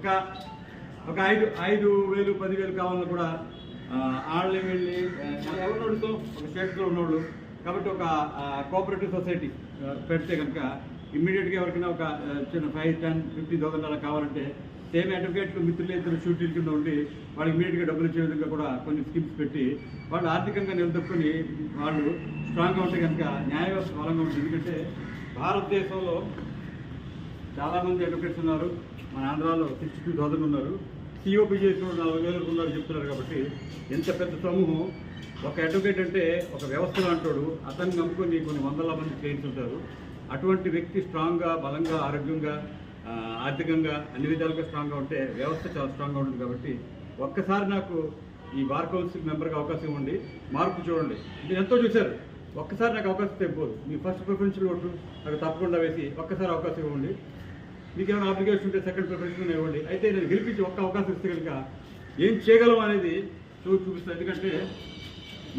ఒక ఒక ఐదు ఐదు వేలు పదివేలు కావాలన్నా కూడా ఆళ్ళని వెళ్ళి ఎవరు ఒక స్టేట్లో ఉన్నోళ్ళు కాబట్టి ఒక కోఆపరేటివ్ సొసైటీ పెడితే కనుక ఇమ్మీడియట్గా ఎవరికైనా ఒక చిన్న ఫైవ్ టెన్ ఫిఫ్టీ థౌసండ్ అలా కావాలంటే సేమ్ అడ్వకేట్లు మిత్రులు ఇద్దరు షూటీల కింద ఉండి వాళ్ళకి ఇమీడియట్గా డబ్బులు ఇచ్చే విధంగా కూడా కొన్ని స్కీమ్స్ పెట్టి వాళ్ళు ఆర్థికంగా నిలదొక్కుని వాళ్ళు స్ట్రాంగ్గా ఉంటే కనుక న్యాయ వ్యవస్థ బలంగా ఉంటుంది. ఎందుకంటే భారతదేశంలో చాలామంది అడ్వకేట్స్ ఉన్నారు. మన ఆంధ్రాలో సిక్స్టీ టూ థౌసండ్ ఉన్నారు సిఓపి చేసిన నలభై వేలకు ఉన్నారు చెప్తున్నారు కాబట్టి ఎంత పెద్ద సమూహం? ఒక అడ్వకేట్ అంటే ఒక వ్యవస్థలో అంటాడు అతన్ని నమ్ముకొని కొన్ని వందల మంది క్లయింట్స్ ఉంటారు. అటువంటి వ్యక్తి స్ట్రాంగ్గా బలంగా ఆరోగ్యంగా ఆర్థికంగా అన్ని విధాలుగా స్ట్రాంగ్గా ఉంటే వ్యవస్థ చాలా స్ట్రాంగ్గా ఉంటుంది కాబట్టి ఒక్కసారి నాకు ఈ బార్ కౌన్సిల్ మెంబర్గా అవకాశం ఇవ్వండి. మార్పు చూడండి. మీరు ఎంతో చూశారు. ఒక్కసారి నాకు అవకాశం తెగిపోదు మీ ఫస్ట్ ప్రిఫరెన్షియల్ ఓటు నాకు తప్పకుండా వేసి ఒక్కసారి అవకాశం ఇవ్వండి. మీకు ఏమైనా అప్లికేషన్ ఉంటే సెకండ్ ప్రిఫరెన్స్ ఇవ్వండి. అయితే నేను గెలిపించి ఒక్క అవకాశం ఇస్తే కనుక ఏం చేయగలం అనేది చూ చూపిస్తాను ఎందుకంటే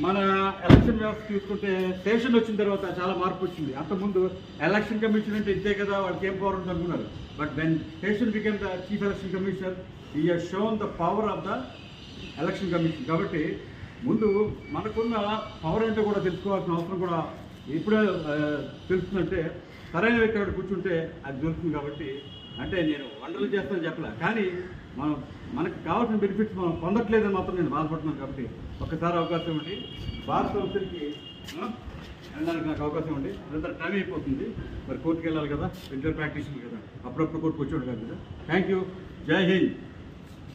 మన ఎలక్షన్ వ్యవస్థ చూసుకుంటే స్టేషన్ వచ్చిన తర్వాత చాలా మార్పు వచ్చింది. అంతకుముందు ఎలక్షన్ కమిషన్ అంటే ఇంతే కదా వాళ్ళకి ఏం పవర్ ఉంటుంది అనుకున్నారు. But when Seshan became the chief election commissioner ఈ shown the power of the election commission కాబట్టి ముందు మనకున్న పవర్ ఏంటో కూడా తెలుసుకోవాల్సిన అవసరం కూడా ఇప్పుడే తెలుస్తుందంటే సరైన వ్యక్తి అక్కడ కూర్చుంటే అది దొరుకుతుంది కాబట్టి అంటే నేను వండర్లు చేస్తానని చెప్పలే. కానీ మనం మనకు కావాల్సిన బెనిఫిట్స్ మనం పొందట్లేదని మాత్రం నేను బాధపడుతున్నాను కాబట్టి ఒక్కసారి అవకాశం ఉండి భారత సంస్థలకి వెళ్ళడానికి నాకు అవకాశం ఉంది అదంతా టైం అయిపోతుంది. మరి కోర్టుకి వెళ్ళాలి కదా ఇంటర్ ప్రాక్టీస్ కదా. అప్పుడప్పుడు కోర్టుకు వచ్చేవాడు కాదు కదా. థ్యాంక్ యూ జై హింద్.